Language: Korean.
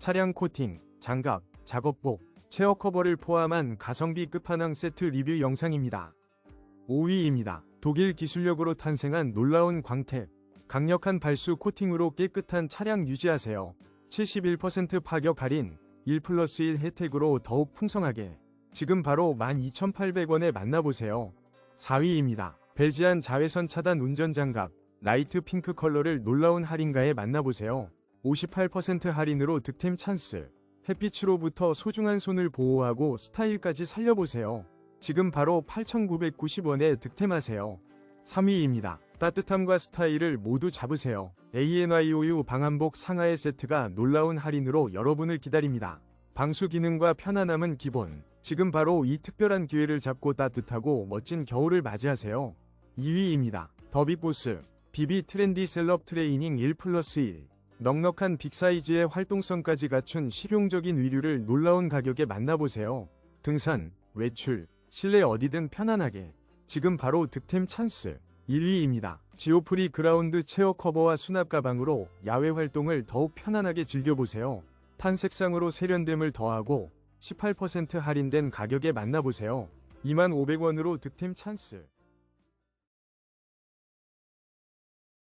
차량 코팅, 장갑, 작업복, 체어 커버를 포함한 가성비 끝판왕 세트 리뷰 영상입니다. 5위입니다. 독일 기술력으로 탄생한 놀라운 광택. 강력한 발수 코팅으로 깨끗한 차량 유지하세요. 71% 파격 할인, 1 플러스 1 혜택으로 더욱 풍성하게. 지금 바로 12,800원에 만나보세요. 4위입니다. 벨지안 자외선 차단 운전 장갑, 라이트 핑크 컬러를 놀라운 할인가에 만나보세요. 58% 할인으로 득템 찬스. 햇빛으로부터 소중한 손을 보호하고 스타일까지 살려보세요. 지금 바로 8,990원에 득템하세요. 3위입니다. 따뜻함과 스타일을 모두 잡으세요. ANYOU 방한복 상하의 세트가 놀라운 할인으로 여러분을 기다립니다. 방수 기능과 편안함은 기본. 지금 바로 이 특별한 기회를 잡고 따뜻하고 멋진 겨울을 맞이하세요. 2위입니다. 더빅보스 비비 트렌디 셀럽 트레이닝 1 플러스 1 넉넉한 빅사이즈의 활동성까지 갖춘 실용적인 의류를 놀라운 가격에 만나보세요. 등산, 외출, 실내 어디든 편안하게. 지금 바로 득템 찬스. 1위입니다. 지오프리 그라운드 체어 커버와 수납 가방으로 야외 활동을 더욱 편안하게 즐겨보세요. 탄색상으로 세련됨을 더하고 18% 할인된 가격에 만나보세요. 25,500원으로 득템 찬스.